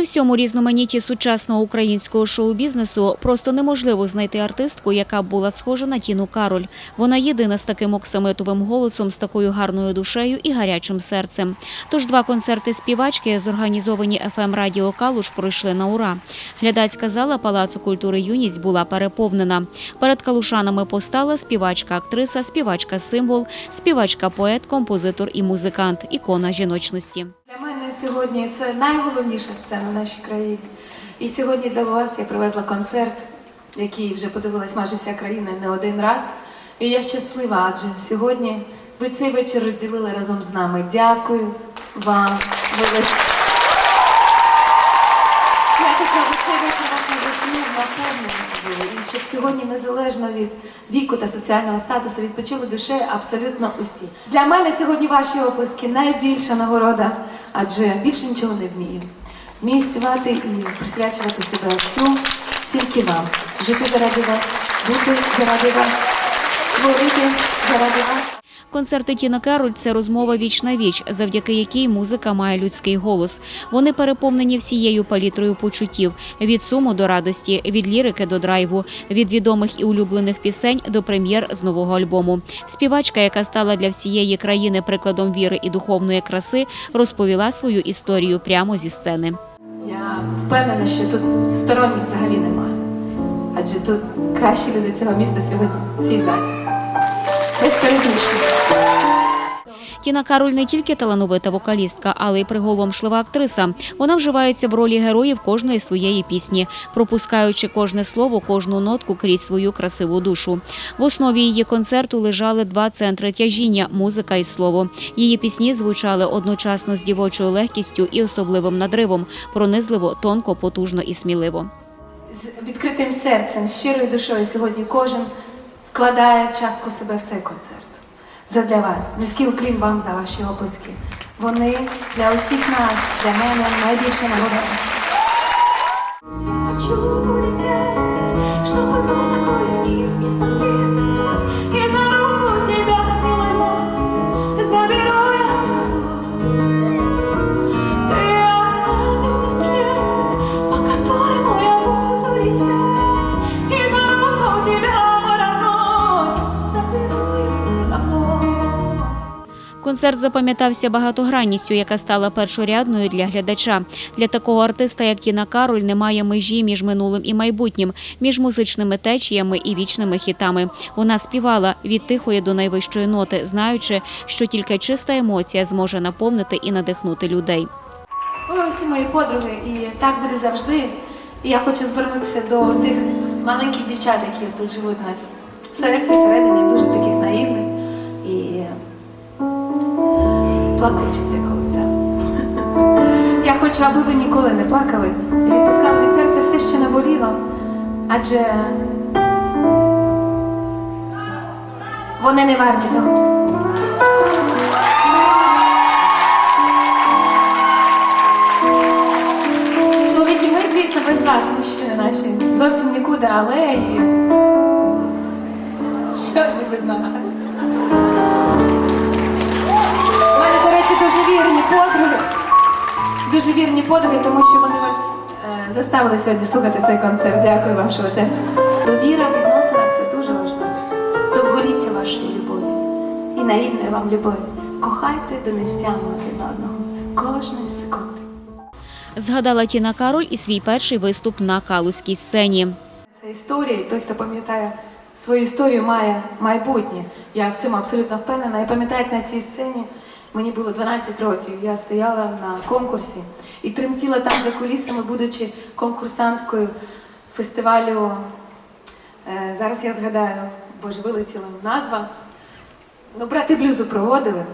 При всьому різноманітті сучасного українського шоу-бізнесу просто неможливо знайти артистку, яка була схожа на Тіну Кароль. Вона єдина з таким оксамитовим голосом, з такою гарною душею і гарячим серцем. Тож два концерти співачки, зорганізовані ФМ Радіо Калуш, пройшли на ура. Глядацька зала Палацу культури Юність була переповнена. Перед калушанами постала співачка-актриса, співачка-символ, співачка-поет, композитор і музикант, ікона жіночності. Сьогодні це найголовніша сцена в нашій країні. І сьогодні для вас я привезла концерт, який вже подивилась майже вся країна не один раз. І я щаслива, адже сьогодні ви цей вечір розділили разом з нами. Дякую вам велике. Я хочу, вечір вас наповнив собою. І щоб сьогодні, незалежно від віку та соціального статусу, відпочили душею абсолютно усі. Для мене сьогодні ваші оплески найбільша нагорода, адже більше нічого не вмію. Вмію співати і присвячувати себе всю тільки вам. Жити заради вас, бути заради вас, творити заради вас. Концерти Тіна Кероль – це розмова віч на віч, завдяки якій музика має людський голос. Вони переповнені всією палітрою почуттів – від суму до радості, від лірики до драйву, від відомих і улюблених пісень до прем'єр з нового альбому. Співачка, яка стала для всієї країни прикладом віри і духовної краси, розповіла свою історію прямо зі сцени. Я впевнена, що тут сторонніх взагалі немає. Адже тут кращі люди цього міста сьогодні в цій залі. Без. Тіна Кароль не тільки талановита вокалістка, але й приголомшлива актриса. Вона вживається в ролі героїв кожної своєї пісні, пропускаючи кожне слово, кожну нотку крізь свою красиву душу. В основі її концерту лежали два центри тяжіння музика і слово. Її пісні звучали одночасно з дівочою легкістю і особливим надривом, пронизливо, тонко, потужно і сміливо. З відкритим серцем, щирою душою сьогодні кожен вкладає частку себе в цей концерт. Задля вас. Низький уклін вам за ваші оплески. Вони для усіх нас, для мене найбільша нагода. Хочу улететь, чтобы высоко вниз не смотреть. Концерт запам'ятався багатогранністю, яка стала першорядною для глядача. Для такого артиста, як Тіна Кароль, немає межі між минулим і майбутнім, між музичними течіями і вічними хітами. Вона співала від тихої до найвищої ноти, знаючи, що тільки чиста емоція зможе наповнити і надихнути людей. Ви усі мої подруги, і так буде завжди. І я хочу звернутися до тих маленьких дівчат, які тут живуть у нас в серці, всередині, дуже таких плакучих деколи. Так. Я хочу, аби ви ніколи не плакали і відпускали від серця все, що наболіло. Адже вони не варті того. Чоловіки, ми, звісно, без вас, мужчини наші. Зовсім нікуди, але і. Що ви без нас? Дуже вірні подруги. Дуже вірні подруги, тому що вони вас е, заставили сьогодні слухати цей концерт. Дякую вам, що ви терпите. Довіра в відносинах це дуже важливо. Довголіття вашої любові і наївної вам любові. Кохайте до нестями один одного кожної секунди. Згадала Тіна Кароль і свій перший виступ на калузькій сцені. Це історія, і той, хто пам'ятає свою історію, має майбутнє. Я в цьому абсолютно впевнена. І пам'ятаєте, на цій сцені мені було 12 років. Я стояла на конкурсі і тремтіла там за кулісами, будучи конкурсанткою фестивалю. Е, зараз я згадаю, боже, вилетіла назва. Ну, брати блюзу проводили.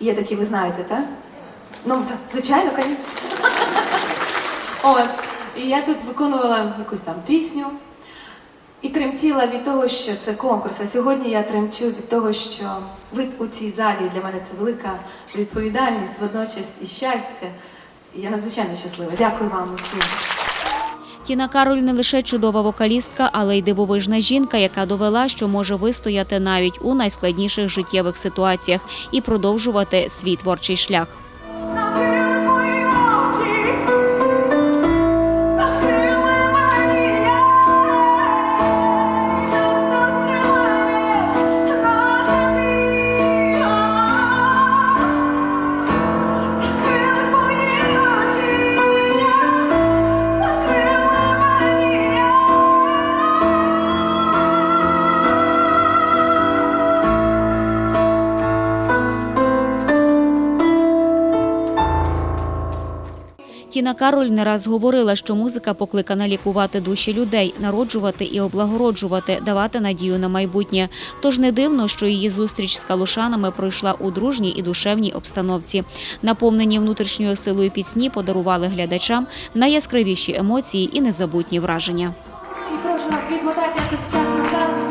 Є такі, ви знаєте, так? Ну, звичайно, звісно. І я тут виконувала якусь там пісню і тремтіла від того, що це конкурс. А сьогодні я тремчу від того, що ви у цій залі для мене це велика відповідальність, водночас і щастя. І я надзвичайно щаслива. Дякую вам усім. Тіна Кароль не лише чудова вокалістка, але й дивовижна жінка, яка довела, що може вистояти навіть у найскладніших життєвих ситуаціях і продовжувати свій творчий шлях. Тіна Кароль не раз говорила, що музика покликана лікувати душі людей, народжувати і облагороджувати, давати надію на майбутнє. Тож не дивно, що її зустріч з калушанами пройшла у дружній і душевній обстановці. Наповнені внутрішньою силою пісні подарували глядачам найяскравіші емоції і незабутні враження. І прошу нас відмотати якось час назад.